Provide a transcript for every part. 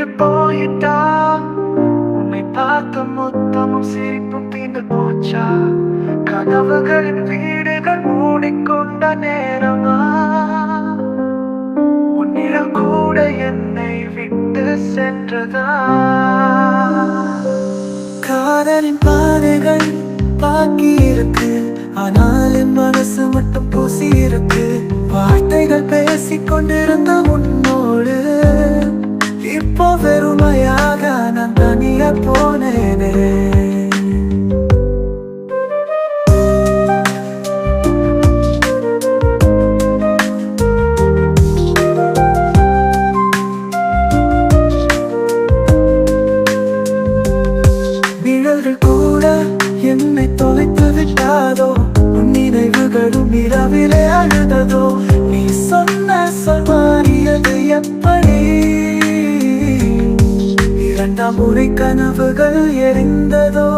விட்டு போயிட்டா? உன்னை பார்த்த மொத்தமும் சிரிப்பும் தீண்டு போச்சா? கனவுகளின் வீடுகள் மூடிக்கொண்ட நேரமா? உன்னிடம் கூட என்னை விட்டு சென்றதா? காதலின் பாதைகள் பாக்கி இருக்கு ஆனால் என் மனசு மட்டும் பூசி இருக்கு வார்த்தைகள் பேசிக்கொண்டிருந்த உண்மை போனேனே இரண்டாம் முறை கனவுகள் எரிந்ததோ?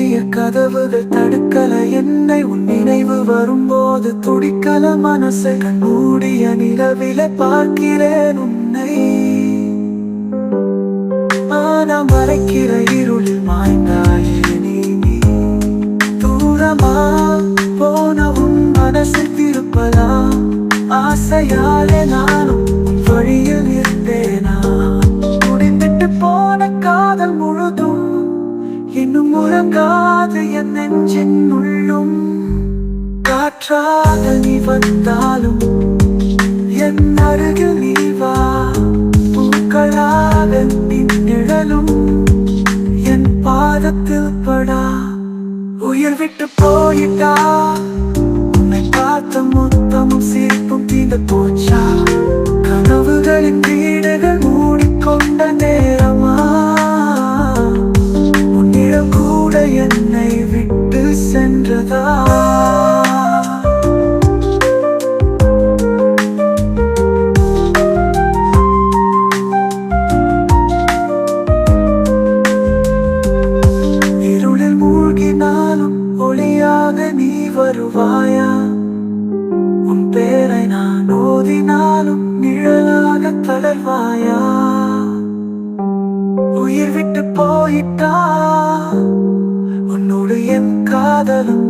மூடிய கதவுகள் தடுக்கல. என்னை உன் நினைவு வரும்போது துடிக்கல மனசை. கண் மூடிய நிலவில பார்க்கிறேன் உன்னை. ஆனா மறைக்கிற இருளில் மாய்ந்தாயே நீ. தூரமா போன உன் மனசு திருப்பதா ஆசையாலே நானும் உன் வழியில் காற்றாக நீ வந்தாலும் என் அருகில் நீ வா. பூக்களாக நின் நிழலும் என் பாதத்தில் படா. உயிர் விட்டு போயிட்டா. உன்னை பார்த்த மொத்தமும் சிரிப்பும் தீர்ந்து போச்சா. கனவுகளின் வீடுகள் ஒளியாக நீ வருவாயா? உன் பேரை நான் ஓதினாலும் நிழலாக தளர்வாயா? உயிர் விட்டு போயிட்டா? உன்னோடு என் காதலும்